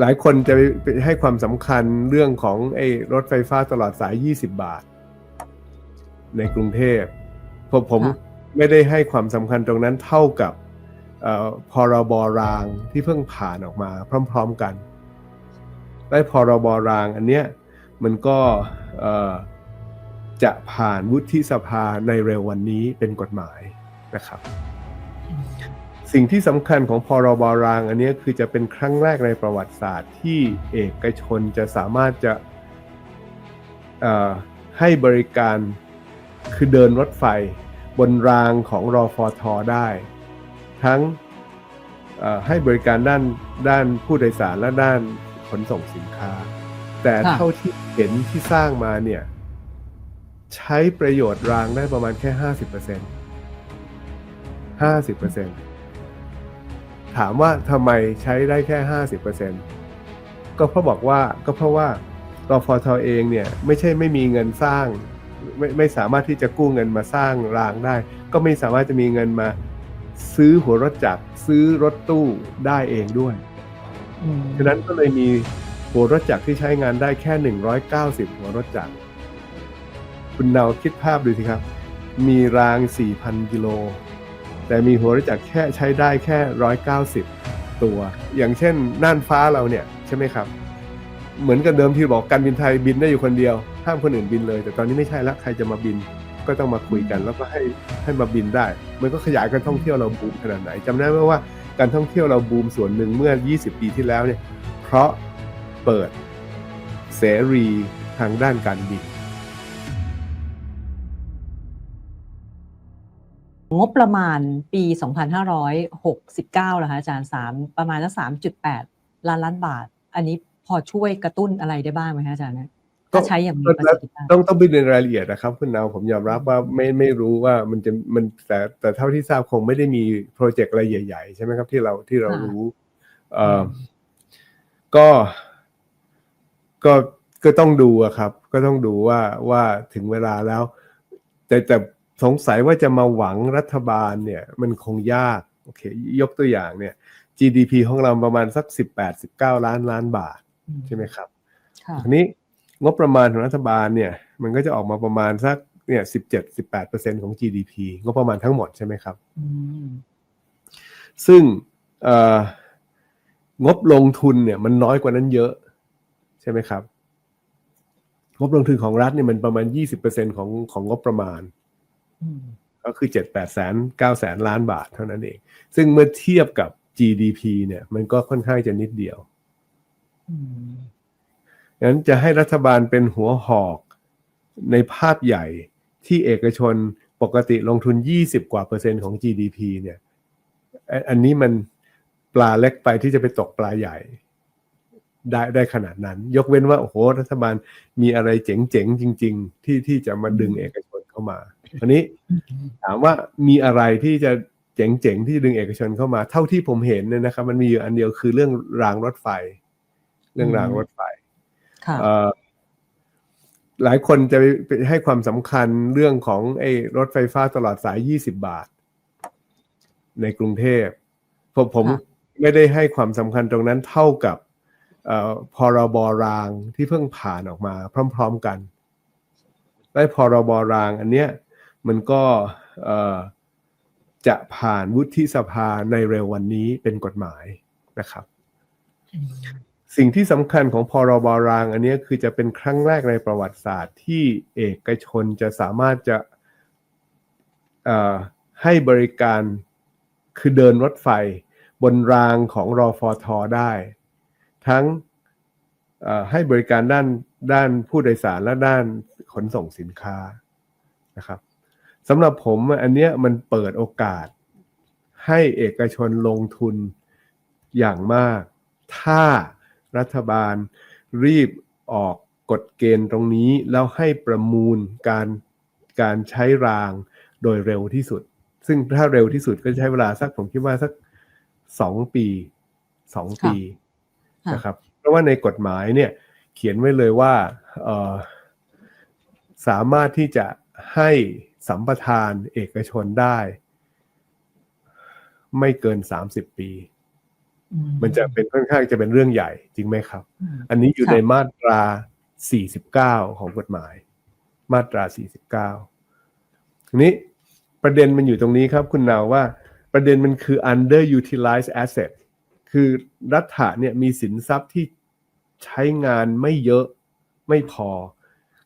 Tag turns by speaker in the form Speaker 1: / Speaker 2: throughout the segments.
Speaker 1: หลายคนจะไปให้ความสำคัญเรื่องของไอ้รถไฟฟ้าตลอดสาย 20 บาท ในกรุงเทพผมผม
Speaker 2: ค่ะ
Speaker 1: ไม่ได้ให้ความสำคัญตรงนั้นเท่ากับเอ่อพรบรางที่เพิ่งผ่านออกมาพร้อม ๆกันและพรบรางอันเนี้ยมันก็เอ่อจะผ่านวุฒิสภาในเร็ววันนี้เป็นกฎหมายนะครับ สิ่งที่สำคัญของพรบรางอันนี้คือจะเป็นครั้งแรกในประวัติศาสตร์ที่เอกชนจะสามารถจะให้บริการคือเดินรถไฟบนรางของรอฟอทอได้ ทั้งให้บริการด้านด้านผู้โดยสารและด้านขนส่งสินค้า แต่เท่าที่เห็นที่สร้างมาเนี่ย ใช้ประโยชน์รางได้ประมาณแค่ห้าสิบเปอร์เซ็นห้าสิบเปอร์เซ็น ถามว่าทำไมใช้ได้แค่ห้าสิบเปอร์เซ็นก็เพราะบอกว่าก็เพราะว่ารอฟทเองเนี่ยไม่ใช่ไม่มีเงินสร้าง ไม่ไม่สามารถที่จะกู้เงินมาสร้างรางได้ ก็ไม่สามารถจะมีเงินมาซื้อหัวรถจักรซื้อรถตู้ได้เองด้วยฉะนั้นก็เลยมีหัวรถจักรที่ใช้งานได้แค่ 190 หัวรถจักรคุณเนาคิดภาพดูสิครับ มีราง 4,000 กิโล แต่มีหัวรถจักรแค่ใช้ได้แค่ 190 ตัว อย่างเช่นน่านฟ้าเราเนี่ยใช่ไหมครับ เหมือนกับเดิมที่บอกการบินไทยบินได้อยู่คนเดียว ห้ามคนอื่นบินเลย แต่ตอนนี้ไม่ใช่แล้วใครจะมาบินก็ต้องมาคุยกันแล้วก็ให้ให้มาบินได้ มันก็ขยายการท่องเที่ยวเราบูมขนาดไหนจำได้ไหมว่าการท่องเที่ยวเราบูมส่วนหนึ่งเมื่อ 20 ปีที่แล้วเนี่ยเพราะเปิดเสรีทางด้านการบิน
Speaker 2: งบประมาณปี 2569นะคะอาจารย์สามประมาณสัก3.8 ล้านล้านบาท อันนี้พอช่วยกระตุ้นอะไรได้บ้างไหมคะอาจารย์นะถ้าใช้อย่างมีประสิทธิภาพ
Speaker 1: ต้องต้องไปเรียนรายละเอียดนะครับคุณนาวผมยอมรับว่าไม่ไม่รู้ว่ามันจะมันแต่แต่เท่าที่ทราบคงไม่ได้มีโปรเจกต์อะไรใหญ่ ๆ ใช่ไหมครับที่เราที่เรา
Speaker 2: ค่ะ
Speaker 1: รู้เอ่อก็ก็ก็ต้องดูอะครับ ก็ต้องดูว่าว่าถึงเวลาแล้ว แต่แต่ สงสัยว่าจะมาหวังรัฐบาลเนี่ยมันคงยากโอเคยกตัวอย่างเนี่ย GDP ของเราประมาณสัก 18-19 ล้านล้านบาทใช่ไหมครับ
Speaker 2: ค่ะ
Speaker 1: ทีนี้งบประมาณของรัฐบาลเนี่ยมันก็จะออกมาประมาณสักเนี่ยสิบเจ็ดสิบแปดเปอร์เซ็นของ GDP งบประมาณทั้งหมดใช่ไหมครับ
Speaker 2: อืม
Speaker 1: ซึ่งเอ่องบลงทุนเนี่ยมันน้อยกว่านั้นเยอะใช่ไหมครับ งบลงทุนของรัฐเนี่ยมันประมาณยี่สิบเปอร์เซ็นของของงบประมาณ
Speaker 2: อืม
Speaker 1: ก็คือเจ็ดแปดแสนเก้าแสนล้านบาทเท่านั้นเอง ซึ่งเมื่อเทียบกับ GDP เนี่ย มันก็ค่อนข้างจะนิดเดียว
Speaker 2: อืม
Speaker 1: งั้นจะให้รัฐบาลเป็นหัวหอกในภาพใหญ่ที่เอกชนปกติลงทุน 20 กว่าเปอร์เซ็นต์ของ GDP เนี่ยอันอันนี้มันปลาเล็กไปที่จะไปตกปลาใหญ่ได้ได้ขนาดนั้น ยกเว้นว่า โอ้โห รัฐบาลมีอะไรเจ๋งๆ จริง ๆ ที่ที่จะมาดึงเอกชน เข้ามาอันนี้ถามว่ามีอะไรที่จะเจ๋งๆที่จะดึงเอกชนเข้ามา เท่าที่ผมเห็นเนี่ยนะครับ มันมีอยู่อันเดียวคือเรื่องรางรถไฟ เรื่องรางรถไฟ
Speaker 2: ค่ะ
Speaker 1: เอ่อหลายคนจะไปให้ความสำคัญเรื่องของไอ้รถไฟฟ้าตลอดสาย 20 บาท ในกรุงเทพผมผม
Speaker 2: ค่ะ
Speaker 1: ไม่ได้ให้ความสำคัญตรงนั้นเท่ากับเอ่อพรบรางที่เพิ่งผ่านออกมาพร้อม ๆกัน และพรบรางอันเนี้ยมันก็เอ่อจะผ่านวุฒิสภาในเร็ววันนี้เป็นกฎหมายนะครับ สิ่งที่สำคัญของพรบรางอันเนี้ยคือจะเป็นครั้งแรกในประวัติศาสตร์ที่เอกชนจะสามารถจะเอ่อให้บริการคือเดินรถไฟบนรางของรอฟอทอได้ ทั้งเอ่อให้บริการด้านด้านผู้โดยสารและด้านข นส่งสินค้านะครับสำหรับผมอันเนี้ยมันเปิดโอกาส ให้เอกชนลงทุนอย่างมาก ถ้ารัฐบาลรีบออกกฎเกณฑ์ตรงนี้ แล้วให้ประมูลการการใช้รางโดยเร็วที่สุด ซึ่งถ้าเร็วที่สุดก็ใช้เวลาสักผมคิดว่าสักสองปีสองปี
Speaker 2: ค่ะ
Speaker 1: นะครับ เพราะว่าในกฎหมายเนี่ยเขียนไว้เลยว่าเอ่อ สามารถที่จะให้สัมปทานเอกชนได้ ไม่เกิน30ปี
Speaker 2: อื
Speaker 1: มันจะเป็นค่อนข้างจะเป็นเรื่องใหญ่จริงไหมครับ
Speaker 2: อืม
Speaker 1: อันนี้อยู่
Speaker 2: ค่ะ
Speaker 1: ในมาตรา49ของกฎหมาย มาตรา49ทีนี้ประเด็นมันอยู่ตรงนี้ครับ คุณนาวว่าประเด็นมันคือ underutilized asset คือรัฐะเนี่ยมีสินทรัพย์ที่ใช้งานไม่เยอะไม่พอ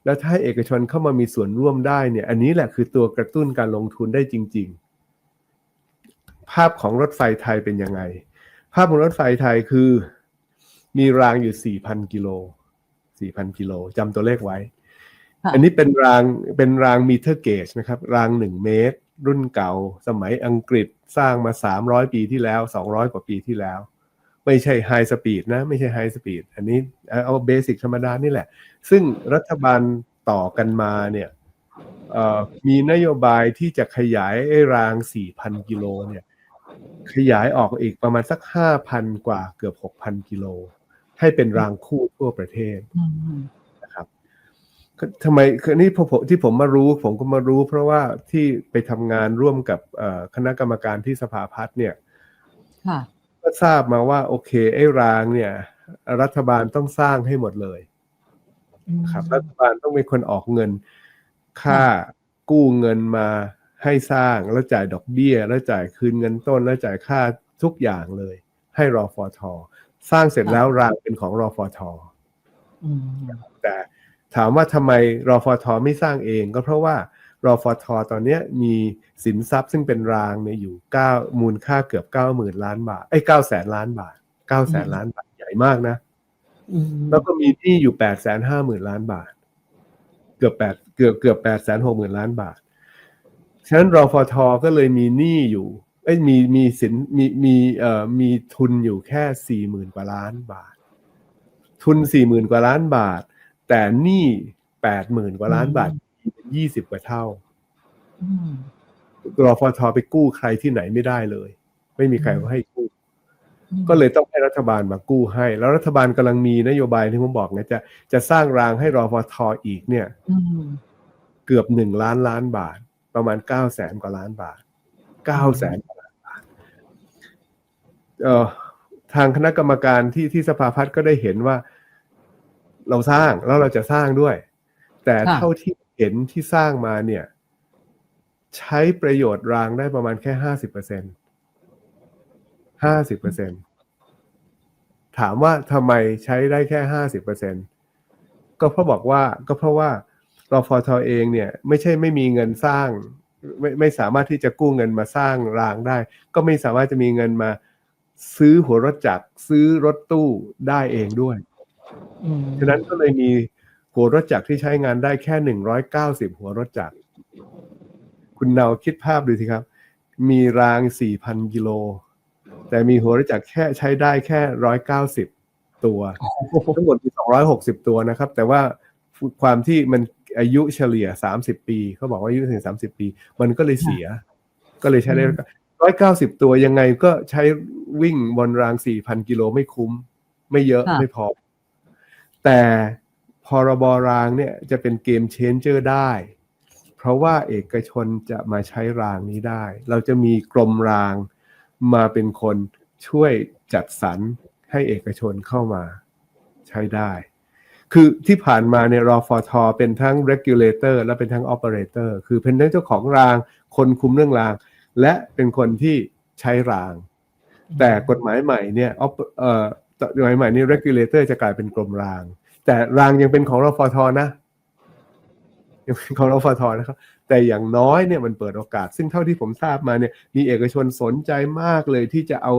Speaker 1: แล้วถ้าให้เอกชนเข้ามามีส่วนร่วมได้เนี่ย อันนี้แหละคือตัวกระตุ้นการลงทุนได้จริง ๆ ภาพของรถไฟไทยเป็นยังไง ภาพของรถไฟไทยคือ มีรางอยู่ 4,000 กิโล 4,000 กิโลจำตัวเลขไว้
Speaker 2: ค่ะ
Speaker 1: อันนี้เป็นรางเป็นรางมีเทอร์เกจนะครับ ราง 1 เมตร รุ่นเก่า สมัยอังกฤษสร้างมา 300 ปีที่แล้ว 200 กว่าปีที่แล้ว ไม่ใช่ไฮสปีดนะ ไม่ใช่ไฮสปีดอันนี้เอาเบสิกธรรมดานี่แหละ ซึ่งรัฐบาลต่อกันมาเนี่ยมีนโยบายที่จะขยายไอ้ราง 4,000 กิโลเนี่ยขยายออกอีกประมาณสัก 5,000 กว่าเกือบ 6,000 กิโล ให้เป็นรางคู่ทั่วประเทศนะครับทำไมคือนี่พอผมที่ผมมารู้ผมก็มารู้ เพราะว่าที่ไปทำงานร่วมกับคณะกรรมการที่สภาพัฒน์เนี่ย
Speaker 2: ค่ะ
Speaker 1: ก็ทราบมาว่า โอเคไอ้รางเนี่ย รัฐบาลต้องสร้างให้หมดเลย
Speaker 2: อืม
Speaker 1: ครับ รัฐบาลต้องเป็นคนออกเงิน ค่ากู้เงินมาให้สร้างแล้วจ่ายดอกเบี้ย แล้วจ่ายคืนเงินต้น แล้วจ่ายค่าทุกอย่างเลย ให้รอฟอทอสร้างเสร็จแล้วรางเป็นของรอฟอทอ
Speaker 2: อืม
Speaker 1: แต่ถามว่าทำไมรอฟทไม่สร้างเองก็เพราะว่า รอฟทตอนเนี้ยมีสินทรัพย์ซึ่งเป็นรางเนี่ยอยู่เก้ามูลค่าเกือบเก้าหมื่นล้านบาทไอ้เก้าแสนล้านบาทเก้าแสนล้านบาทใหญ่มากนะ
Speaker 2: อืม
Speaker 1: แล้วก็มีหนี้อยู่แปดแสนห้าหมื่นล้านบาท เกือบแปดเกือบเกือบแปดแสนหกหมื่นล้านบาทฉะนั้นรอฟทก็เลยมีหนี้อยู่เอ้ยมีมีสินมีมีเอ่อมีทุนอยู่แค่สี่หมื่นกว่าล้านบาท ทุนสี่หมื่นกว่าล้านบาท แต่หนี้แปดหมื่นกว่าล้านบาท ยี่สิบกว่าเท่า
Speaker 2: อืม
Speaker 1: รอฟทไปกู้ใครที่ไหนไม่ได้เลย ไม่มีใครมาให้กู้
Speaker 2: อืม
Speaker 1: ก็เลยต้องให้รัฐบาลมากู้ให้ แล้วรัฐบาลกำลังมีนโยบายที่ผมบอกไงจะจะสร้างรางให้รอฟทอีกเนี่ย
Speaker 2: อืม
Speaker 1: เกือบหนึ่งล้านล้านบาท ประมาณเก้าแสนกว่าล้านบาทเก้าแสนกว่าล้านบาทเอ่อทางคณะกรรมการที่ที่สภาพัฒน์ก็ได้เห็นว่า เราสร้างแล้วเราจะสร้างด้วย แต่เท่าที่เห็นที่สร้างมาเนี่ย ใช้ประโยชน์รางได้ประมาณแค่ห้าสิบเปอร์เซ็นห้าสิบเปอร์เซ็นถามว่าทำไมใช้ได้แค่ห้าสิบเปอร์เซ็นก็เพราะบอกว่าก็เพราะว่ารฟทเองเนี่ย ไม่ใช่ไม่มีเงินสร้าง ไม่ไม่สามารถที่จะกู้เงินมาสร้างรางได้ ก็ไม่สามารถจะมีเงินมาซื้อหัวรถจักรซื้อรถตู้ได้เองด้วย
Speaker 2: อืม
Speaker 1: ฉะนั้นก็เลยมี หัวรถจักรที่ใช้งานได้แค่หนึ่งร้อยเก้าสิบหัวรถจักร คุณเนาคิดภาพดูสิครับ มีรางสี่พันกิโล แต่มีหัวรถจักรแค่ใช้ได้แค่ร้อยเก้าสิบตัว ทั้งหมดมีสองร้อยหกสิบตัวนะครับ แต่ว่าความที่มันอายุเฉลี่ยสามสิบปีเขาบอกว่าอายุถึงสามสิบปี มันก็เลยเสีย ก็เลยใช้ได้ร้อยเก้าสิบตัวยังไงก็ใช้วิ่งบนรางสี่พันกิโลไม่คุ้ม ไม่เยอะ
Speaker 2: ค่ะ
Speaker 1: ไม่พอ แต่พ รบรางเนี่ยจะเป็นเกมเชนเจอร์ได้ เพราะว่าเอกชนจะมาใช้รางนี้ได้ เราจะมีกรมรางมาเป็นคนช่วยจัดสรรให้เอกชนเข้ามาใช้ได้ คือที่ผ่านมาเนี่ยรอฟอทอเป็นทั้ง regulator และเป็นทั้ง operator คือเป็นทั้งเจ้าของราง คนคุมเรื่องราง และเป็นคนที่ใช้ราง แต่กฎหมายใหม่เนี่ย op- เอ่อกฎหมายใหม่นี่ regulator จะกลายเป็นกรมราง แต่รางยังเป็นของรฟทนะยังเป็นของรฟทนะครับ แต่อย่างน้อยเนี่ยมันเปิดโอกาส ซึ่งเท่าที่ผมทราบมาเนี่ยมีเอกชนสนใจมากเลยที่จะเอา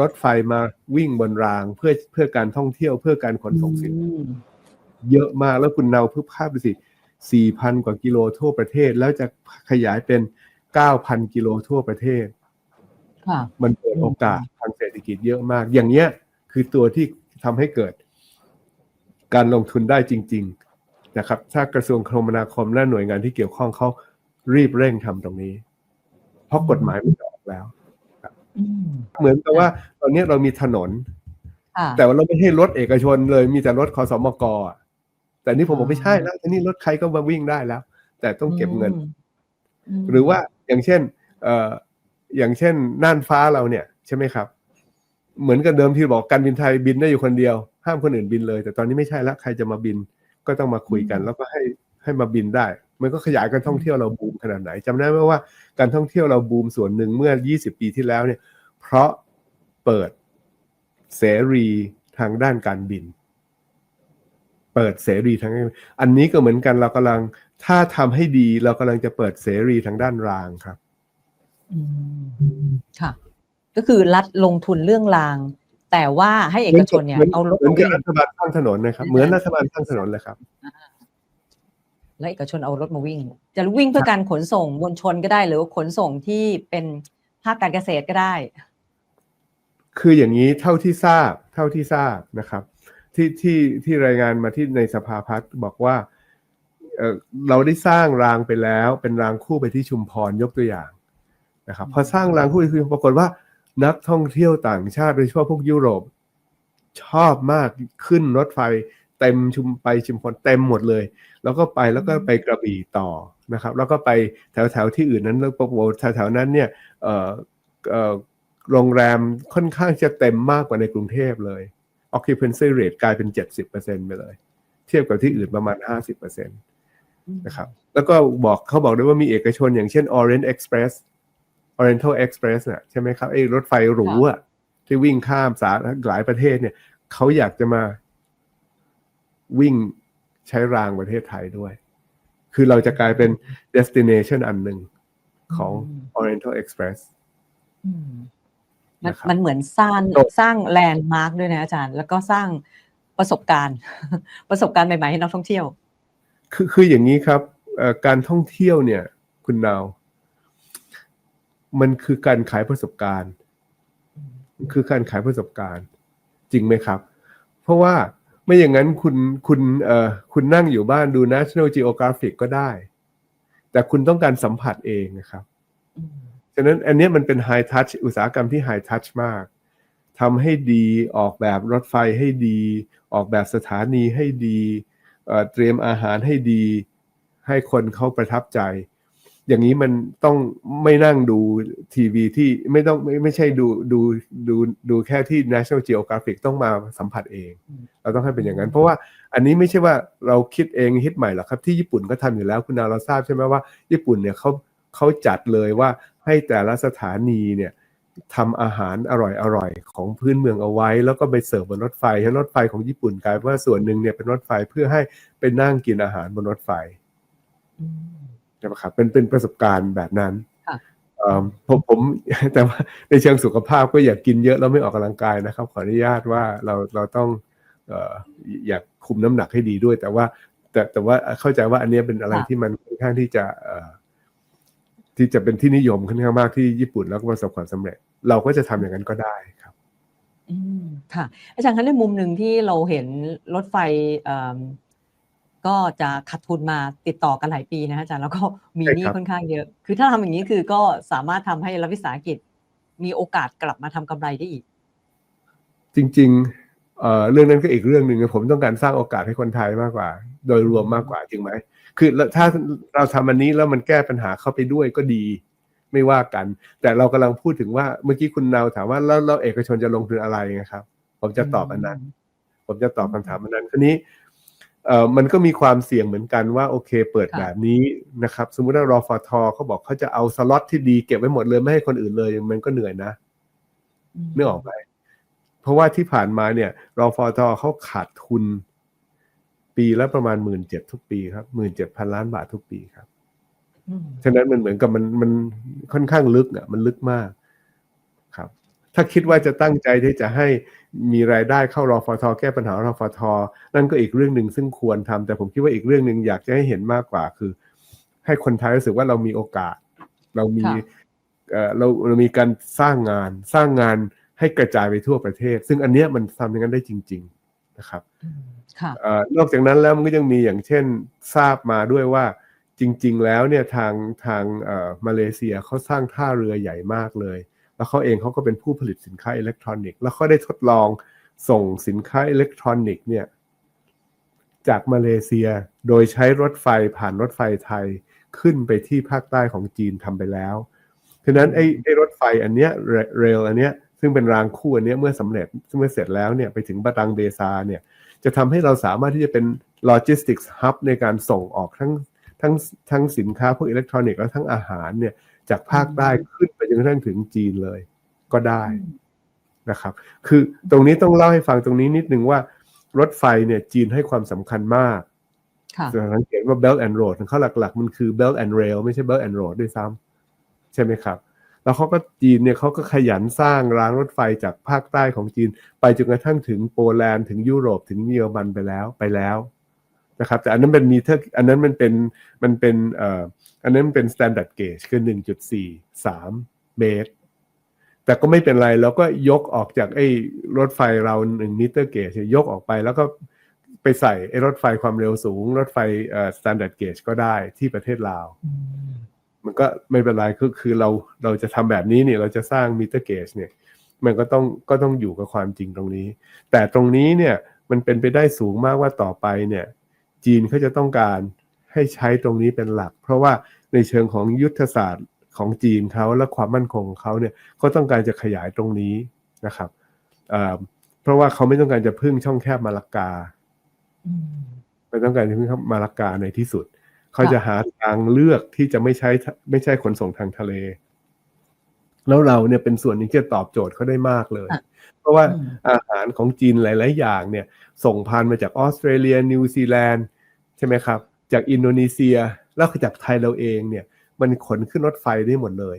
Speaker 1: รถไฟมาวิ่งบนรางเพื่อเพื่อการท่องเที่ยวเพื่อการขนส่งสินค้า
Speaker 2: อืม
Speaker 1: เยอะมากแล้วคุณเนาเพิ่งภาพดูสิ4,000กว่ากิโลทั่วประเทศ แล้วจะขยายเป็น9,000กิโลทั่วประเทศ
Speaker 2: ค่ะ
Speaker 1: มันเปิดโอกาสทางเศรษฐกิจเยอะมาก อย่างเนี้ยคือตัวที่ทำให้เกิด การลงทุนได้จริง ๆนะครับ ถ้ากระทรวงคมนาคมและหน่วยงานที่เกี่ยวข้องเขารีบเร่งทำตรงนี้ เพราะกฎหมายมันออกแล้ว
Speaker 2: อืม
Speaker 1: เหมือนกับว่าตอนนี้เรามีถนน
Speaker 2: ค่ะ
Speaker 1: แต่ว่าเราไม่ให้รถเอกชนเลย มีแต่รถคอสมกอะแต่นี่ผมบอกไม่ใช่แล้วทีนี้รถใครก็มาวิ่งได้แล้ว แต่ต้องเก็บเงิน
Speaker 2: ม
Speaker 1: หรือว่าอย่างเช่น เอ่ออย่างเช่นน่านฟ้าเราเนี่ย ใช่ไหมครับ เหมือนกับเดิมที่บอกการบินไทยบินได้อยู่คนเดียว ห้ามคนอื่นบินเลย แต่ตอนนี้ไม่ใช่แล้วใครจะมาบินก็ต้องมาคุยกัน
Speaker 2: อืม
Speaker 1: แล้วก็ให้ให้มาบินได้ มันก็ขยายการท่องเที่ยวเราบูมขนาดไหนจำได้ไหมว่าการท่องเที่ยวเราบูมส่วนหนึ่งเมื่อ 20 ปีที่แล้วเนี่ย เพราะเปิดเสรีทางด้านการบิน เปิดเสรีทางด้านอันนี้ก็เหมือนกันเรากำลังถ้าทำให้ดีเรากำลังจะเปิดเสรีทางด้านรางครับ
Speaker 2: อืมค่ะ ก็คือรัฐลงทุนเรื่องราง แต่ว่าให้เอกชนเนี่ย
Speaker 1: หมื
Speaker 2: เอารถ
Speaker 1: เหมือน
Speaker 2: มา
Speaker 1: กับ
Speaker 2: วิ่ง
Speaker 1: รัฐบาลสร้างถนนนะครับ เหมือนรัฐบาลสร้างถนนเลยครับ
Speaker 2: และเอกชนเอารถมาวิ่ง จะวิ่งเพื่อการขนส่งมวลชนก็ได้หรือว่าขนส่งที่เป็นภาคการเกษตรก็ได้
Speaker 1: คืออย่างนี้เท่าที่ทราบ เท่าที่ทราบนะครับ ที่ที่ที่รายงานมาที่ในสภาพัฒน์บอกว่าเอ่อเราได้สร้างรางไปแล้ว เป็นรางคู่ไปที่ชุมพรยกตัวอย่างนะครับ พอสร้างรางคู่ไปที่ชุมพรปรากฏว่า นักท่องเที่ยวต่างชาติโดยเฉพาะพวกยุโรป ชอบมากขึ้นรถไฟเต็มชุมไปชุมพรเต็มหมดเลย แล้วก็ไปแล้วก็ไปกระบี่ต่อนะครับ แล้วก็ไปแถวแถวๆที่อื่นนั้นแล้วปรากแถวๆนั้นเนี่ยเออเออโรงแรมค่อนข้างจะเต็มมากกว่าในกรุงเทพเลย occupancy rate กลายเป็น 70%ไปเลย เทียบกับที่อื่นประมาณ 50%นะครับ แล้วก็บอกเขาบอกด้วยว่ามีเอกชนอย่างเช่น Orient Express Oriental Express น่ะใช่ไหมครับไอ้รถไฟหรูอะที่วิ่งข้ามสาหลายประเทศเนี่ยเขาอยากจะมาวิ่งใช้รางประเทศไทยด้วย คือเราจะกลายเป็น destination อันหนึ่งของ
Speaker 2: อืม
Speaker 1: Oriental Express
Speaker 2: อืมมัน
Speaker 1: นะครับ
Speaker 2: มันเหมือนสร้าง
Speaker 1: โลก
Speaker 2: สร้างแลนด์มาร์กด้วยนะอาจารย์ แล้วก็สร้างประสบการณ์ ประสบการณ์ใหม่ๆให้นักท่องเที่ยว
Speaker 1: คือคืออย่างนี้ครับเอ่อการท่องเที่ยวเนี่ย คุณนาว มันคือการขายประสบการณ์ คือการขายประสบการณ์ จริงไหมครับ เพราะว่าไม่อย่างนั้นคุณคุณเอ่อคุณนั่งอยู่บ้านดู National Geographic ก็ได้ แต่คุณต้องการสัมผัสเองนะครับฉะนั้นอันนี้มันเป็น High Touch อุตสาหกรรมที่ High Touch มากทำให้ดีออกแบบรถไฟให้ดี ออกแบบสถานีให้ดีเเตรียมอาหารให้ดี ให้คนเขาประทับใจ อย่างนี้มันต้องไม่นั่งดูทีวีที่ไม่ต้องไม่ไม่ใช่ดูดูดูดูแค่ที่ National Geographic ต้องมาสัมผัสเอง เราต้องให้เป็นอย่างนั้น เพราะว่าอันนี้ไม่ใช่ว่าเราคิดเองฮิตใหม่หรอกครับ ที่ญี่ปุ่นก็ทำอยู่แล้วคุณนาเราทราบใช่ไหมว่า ญี่ปุ่นเนี่ยเขาเขาจัดเลยว่าให้แต่ละสถานีเนี่ยทำอาหารอร่อยอร่อยๆของพื้นเมืองเอาไว้ แล้วก็ไปเสิร์ฟบนรถไฟให้รถไฟของญี่ปุ่นกลายเป็นว่าส่วนหนึ่งเนี่ยเป็นรถไฟเพื่อให้ไปนั่งกินอาหารบนรถไฟ ช่ไหมครับเป็นเป็นประสบการณ์แบบนั้น
Speaker 2: ค่ะ
Speaker 1: เอ่อผมผมแต่ว่าในเชิงสุขภาพก็อยากกินเยอะแล้วไม่ออกกำลังกายนะครับ ขออนุญาตว่าเราเราต้องเอ่ออยากคุมน้ำหนักให้ดีด้วย แต่ว่า แต่แต่ว่าเข้าใจว่าอันเนี้ยเป็นอะไร
Speaker 2: ค่ะ
Speaker 1: ที่มันค่อนข้างที่จะเอ่อที่จะเป็นที่นิยมค่อนข้างมากที่ญี่ปุ่นแล้วก็ประสบความสำเร็จ เราก็จะทำอย่างนั้นก็ได้ครับ
Speaker 2: อืมค่ะ อาจารย์คะในมุมหนึ่งที่เราเห็นรถไฟเอิ่ม ก็จะขาดทุนมาติดต่อกันหลายปีนะอาจารย์แล้วก็มี
Speaker 1: ใช่
Speaker 2: หนี้
Speaker 1: ครับ
Speaker 2: ค่อนข้างเยอะ คือถ้าทำอย่างนี้คือก็สามารถทำให้รัฐวิสาหกิจ มีโอกาสกลับมาทำกำไรได้อีก
Speaker 1: จริงๆเอ่อเรื่องนั้นก็อีกเรื่องหนึ่งผมต้องการสร้างโอกาสให้คนไทยมากกว่า โดยรวมมากกว่าจริงไหมคือแล้วถ้าเราทำอันนี้แล้วมันแก้ปัญหาเข้าไปด้วยก็ดีไม่ว่ากัน แต่เรากำลังพูดถึงว่าเมื่อกี้คุณนาวถามว่าแล้วแล้วเอกชนจะลงทุนอะไรนะครับ ผมจะตอบอันนั้น ผมจะตอบคำถามอันนั้นทีนี้ เอ่อมันก็มีความเสี่ยงเหมือนกันว่าโอเคเปิด
Speaker 2: ค่ะ
Speaker 1: แบบนี้นะครับสมมุติว่ารอฟทเขาบอกเขาจะเอาสล็อตที่ดีเก็บไว้หมดเลยไม่ให้คนอื่นเลยมันก็เหนื่อยนะนึกออกไหมเพราะว่าที่ผ่านมาเนี่ยรอฟทเขาขาดทุน ปีละประมาณหมื่นเจ็ดทุกปีครับหมื่นเจ็ดพันล้านบาททุกปีครับ
Speaker 2: อืม
Speaker 1: ฉะนั้นมันเหมือนกับมันมันค่อนข้างลึกอะมันลึกมากครับ ถ้าคิดว่าจะตั้งใจที่จะให้มีรายได้เข้ารอฟทแก้ปัญหารอฟทนั่นก็อีกเรื่องหนึ่งซึ่งควรทำแต่ผมคิดว่าอีกเรื่องหนึ่งอยากจะให้เห็นมากกว่าคือ ให้คนไทยรู้สึกว่าเรามีโอกาส เรามี
Speaker 2: ค่ะ
Speaker 1: เอ่อเราเรามีการสร้างงานสร้างงานให้กระจายไปทั่วประเทศ ซึ่งอันเนี้ยมันทำอย่างนั้นได้จริง ๆนะครับ
Speaker 2: อืมค่ะ
Speaker 1: เอ่อนอกจากนั้นแล้วมันก็ยังมีอย่างเช่นทราบมาด้วยว่าจริง ๆ แล้วเนี่ยทางทางเอ่อมาเลเซียเขาสร้างท่าเรือใหญ่มากเลย แล้วเขาเองเขาก็เป็นผู้ผลิตสินค้าอิเล็กทรอนิกส์แล้วเขาได้ทดลองส่งสินค้าอิเล็กทรอนิกส์เนี่ยจากมาเลเซียโดยใช้รถไฟผ่านรถไฟไทยขึ้นไปที่ภาคใต้ของจีนทำไปแล้วฉะนั้นไอ้ไอ้รถไฟอันเนี้ยเรลอันเนี้ยซึ่งเป็นรางคู่อันเนี้ยเมื่อสำเร็จเมื่อเสร็จแล้วเนี่ยไปถึงบาตังเบซาเนี่ยจะทำให้เราสามารถที่จะเป็นโลจิสติกส์ฮับในการส่งออกทั้งทั้งทั้งสินค้าพวกอิเล็กทรอนิกส์และทั้งอาหารเนี่ย จากภาคใต้ขึ้นไปจนกระทั่งถึงจีนเลยก็ได้นะครับ คือตรงนี้ต้องเล่าให้ฟังตรงนี้นิดนึงว่ารถไฟเนี่ยจีนให้ความสำคัญมาก
Speaker 2: ค่ะ
Speaker 1: สังเกตว่า Belt and Road ของเขาหลัก ๆ มันคือ Belt and Rail ไม่ใช่ Belt and Road ด้วยซ้ำใช่ไหมครับ แล้วเขาก็จีนเนี่ยเขาก็ขยันสร้างรางรถไฟจากภาคใต้ของจีน ไปจนกระทั่งถึงโปแลนด์ถึงยุโรปถึงเยอรมันไปแล้วไปแล้ว นะครับแต่อันนั้นเป็นมีเทอร์อันนั้นมันเป็นมันเป็นเอ่ออันนั้นเป็น standard gauge คือ 1.43 เมตร แต่ก็ไม่เป็นไรเราก็ยกออกจากไอ้รถไฟเรา1มิเตอร์เกจยกออกไปแล้วก็ไปใส่ไอ้รถไฟความเร็วสูง รถไฟเอ่อ standard gauge ก็ได้ที่ประเทศลาว
Speaker 2: อืม
Speaker 1: มันก็ไม่เป็นไรคือคือเราเราจะทำแบบนี้เนี่ยเราจะสร้างมิเตอร์เกจเนี่ยมันก็ต้องก็ต้องอยู่กับความจริงตรงนี้ แต่ตรงนี้เนี่ยมันเป็นไปได้สูงมากว่าต่อไปเนี่ย จีนเขาจะต้องการให้ใช้ตรงนี้เป็นหลัก เพราะว่าในเชิงของยุทธศาสตร์ของจีนเขาและความมั่นคงของเขาเนี่ยเขาต้องการจะขยายตรงนี้นะครับเอ่อเพราะว่าเขาไม่ต้องการจะพึ่งช่องแคบมาลากา
Speaker 2: อืม
Speaker 1: ไม่ต้องการจะพึ่งมาลากาในที่สุด เขาจะหาทางเลือกที่จะไม่ใช้ไม่ใช่ขนส่งทางทะเล แล้วเราเนี่ยเป็นส่วนหนึ่งที่จะตอบโจทย์เขาได้มากเลย
Speaker 2: อะ
Speaker 1: เพราะว่า
Speaker 2: อืม
Speaker 1: อาหารของจีนหลาย ๆ อย่างเนี่ยส่งผ่านมาจากออสเตรเลีย นิวซีแลนด์ใช่ไหมครับ จากอินโดนีเซียแล้วก็จากไทยเราเองเนี่ย มันขนขึ้นรถไฟได้หมดเลย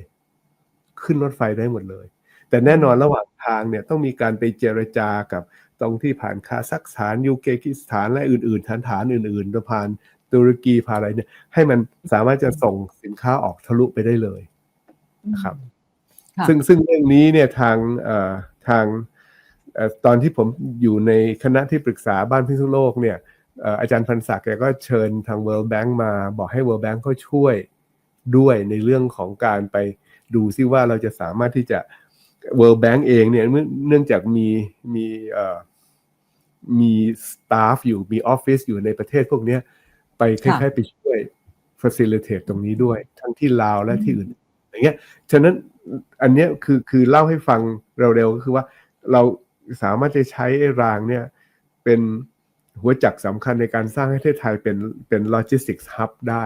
Speaker 1: ขึ้นรถไฟได้หมดเลย แต่แน่นอนระหว่างทางเนี่ยต้องมีการไปเจรจากับตรงที่ผ่านคาซัคสถานยูเกกิสถานและอื่น ๆ ฐานฐานอื่นๆผ่านตุรกีผ่านอะไรเนี่ย ให้มันสามารถจะส่งสินค้าออกทะลุไปได้เลยนะครับ
Speaker 2: ค่ะ
Speaker 1: ซึ่งซึ่งเรื่องนี้เนี่ยทางเอ่อทางเอ่อตอนที่ผมอยู่ในคณะที่ปรึกษาบ้านพิษณุโลกเนี่ยเอ่ออาจารย์พันศักดิ์แกก็เชิญทาง World Bank มาบอกให้ World Bank เขาช่วยด้วยในเรื่องของการไปดูซิว่าเราจะสามารถที่จะ World Bank เองเนี่ยเนื่องเนื่องจากมีมีเอ่อมีสตาฟอยู่มีออฟฟิศอยู่ในประเทศพวกเนี้ยไปค
Speaker 2: ค่ะ
Speaker 1: ล้ายๆไปช่วย facilitate ตรงนี้ด้วย ทั้งที่ลาวและที่อื่น อย่างเงี้ยฉะนั้น อันเนี้ยคือคือเล่าให้ฟังเร็วๆก็คือว่าเราสามารถจะใช้ไอ้รางเนี่ยเป็นหัวจักรสำคัญในการสร้างให้ประเทศไทยเป็นเป็นโลจิสติกส์ฮับได้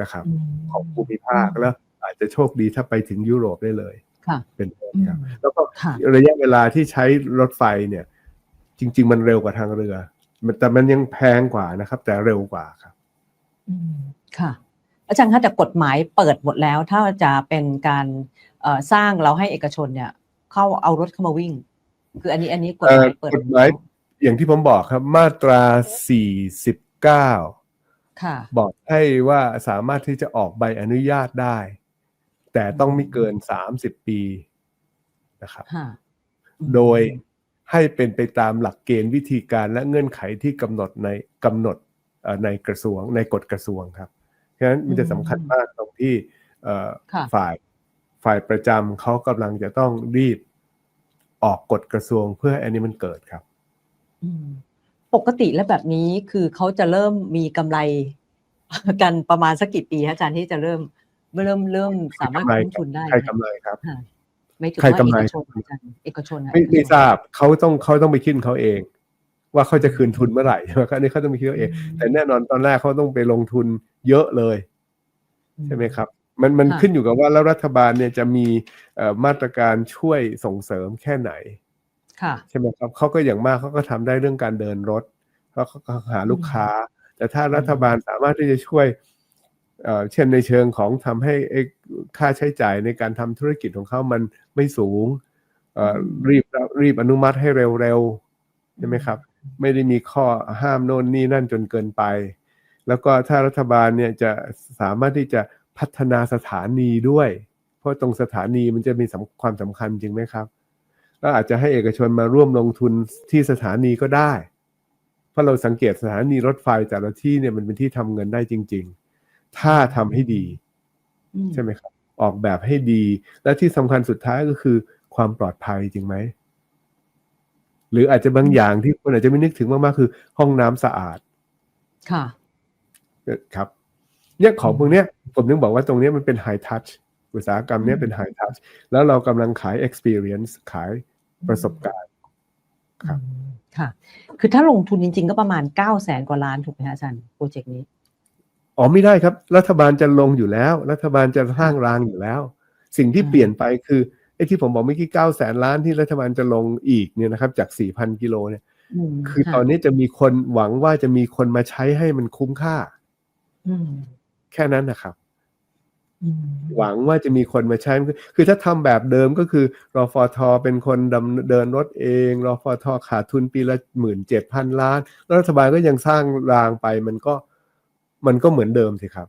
Speaker 1: นะครับ
Speaker 2: อืม
Speaker 1: ของภูมิภาค
Speaker 2: อืม
Speaker 1: แล้วอาจจะโชคดีถ้าไปถึงยุโรปได้เลย
Speaker 2: ค่ะ
Speaker 1: เป็นต้น
Speaker 2: อืม
Speaker 1: ครับแล้วก็
Speaker 2: ค่ะ
Speaker 1: ระยะเวลาที่ใช้รถไฟเนี่ย จริง ๆ มันเร็วกว่าทางเรือมันแต่มันยังแพงกว่านะครับ แต่เร็วกว่าครับ
Speaker 2: อืมค่ะ อาจารย์คะแต่กฎหมายเปิดหมดแล้ว ถ้าจะเป็นการเอ่อสร้างเราให้เอกชนเนี่ย เข้าเอารถเข้ามาวิ่ง คืออันนี้อันนี้กฎหมายเปิด
Speaker 1: เอ่อกฎหมายอย่างที่ผมบอกครับ มาตรา 49
Speaker 2: ค่ะ
Speaker 1: บอกให้ว่าสามารถที่จะออกใบอนุญาตได้ แต่ต้องไม่เกิน 30 ปีนะครับ
Speaker 2: ค่ะ
Speaker 1: โดยให้เป็นไปตามหลักเกณฑ์วิธีการและเงื่อนไขที่กำหนดในกำหนดเอ่อในกระทรวงในกฎกระทรวงครับ ฉะนั้นมันจะสำคัญมากตรงที่เอ่อ
Speaker 2: ค่ะ
Speaker 1: ฝ่ายฝ่ายประจำเขากำลังจะต้องรีบออกกฎกระทรวงเพื่อให้อันนี้มันเกิดครับ
Speaker 2: อืมปกติแล้วแบบนี้คือเขาจะเริ่มมีกำไรกันประมาณสักกี่ปีฮะอาจารย์ที่จะเริ่มเริ่มเริ่มสามารถ
Speaker 1: ใคร
Speaker 2: คุ้มทุนได้
Speaker 1: ใครกำไรครับ
Speaker 2: ค่ะไม่ถึง
Speaker 1: ใคร
Speaker 2: ว่ากำ
Speaker 1: ไร
Speaker 2: เอกชนอาจารย์เอกชนอะ
Speaker 1: ไม่
Speaker 2: เอกชน
Speaker 1: ไม่ทราบเขาต้องเขาต้องไปคิดของเขาเอง ว่าเขาจะคืนทุนเมื่อไหร่ใช่ไหมครับอันนี้เขาต้องไปคิดเอาเองแต่แน่นอนตอนแรกเขาต้องไปลงทุนเยอะเลยใช่ไหมครับ มันมัน
Speaker 2: ค่ะ
Speaker 1: ขึ้นอยู่กับว่าแล้วรัฐบาลเนี่ยจะมีเอ่อมาตรการช่วยส่งเสริมแค่ไหน
Speaker 2: ค่ะ
Speaker 1: ใช่ไหมครับเขาก็อย่างมากเขาก็ทำได้เรื่องการเดินรถเพราะเขาก็หาลูกค้า แต่ถ้ารัฐบาลสามารถที่จะช่วยเอ่อเช่นในเชิงของทำให้ไอ้ค่าใช้จ่ายในการทำธุรกิจของเขามันไม่สูงเอ่อรีบรีบอนุมัติให้เร็วๆใช่ไหมครับ ไม่ได้มีข้อห้ามโน่นนี่นั่นจนเกินไป แล้วก็ถ้ารัฐบาลเนี่ยจะสามารถที่จะพัฒนาสถานีด้วย เพราะตรงสถานีมันจะมีสำความสำคัญจริงไหมครับ แล้วอาจจะให้เอกชนมาร่วมลงทุนที่สถานีก็ได้ เพราะเราสังเกตสถานีรถไฟแต่ละที่เนี่ยมันเป็นที่ทำเงินได้จริง ๆ ถ้าทำให้ดี
Speaker 2: อืม
Speaker 1: ใช่ไหมครับ ออกแบบให้ดี และที่สำคัญสุดท้ายก็คือความปลอดภัยจริงไหม หรืออาจจะบางอย่างที่คนอาจจะไม่นึกถึงมากๆคือ ห้องน้ำสะอาด
Speaker 2: ค่ะ
Speaker 1: ครับเนี่ยของพวกเนี้ยผมถึงบอกว่าตรงเนี้ยมันเป็นไฮทัชอุตสาหกรรมเนี้ยเป็น high touch แล้วเรากำลังขาย experience ขายประสบการณ์ ครับ
Speaker 2: อืมค่ะ คือถ้าลงทุนจริง ๆ ก็ประมาณเก้าแสนกว่าล้านถูกไหมคะอาจารย์โปรเจกต์นี้
Speaker 1: อ๋อไม่ได้ครับ รัฐบาลจะลงอยู่แล้ว รัฐบาลจะสร้างรางอยู่แล้ว สิ่งที่
Speaker 2: อ่า
Speaker 1: เปลี่ยนไปคือ ไอ้ที่ผมบอกเมื่อกี้เก้าแสนล้านที่รัฐบาลจะลงอีกเนี่ยนะครับ จากสี่พันกิโลเนี่ย
Speaker 2: ม
Speaker 1: คือตอนนี้จะมีคนหวังว่าจะมีคนมาใช้ให้มันคุ้มค่า
Speaker 2: อืม
Speaker 1: แค่นั้นนะครับ
Speaker 2: อืม
Speaker 1: หวังว่าจะมีคนมาใช้คือคือถ้าทำแบบเดิมก็คือรอฟอทอเป็นคนดำเดินรถเองรอฟอทอขาดทุนปีละหมื่นเจ็ดพันล้านแล้วรัฐบาลก็ยังสร้างรางไปมันก็มันก็เหมือนเดิมสิครับ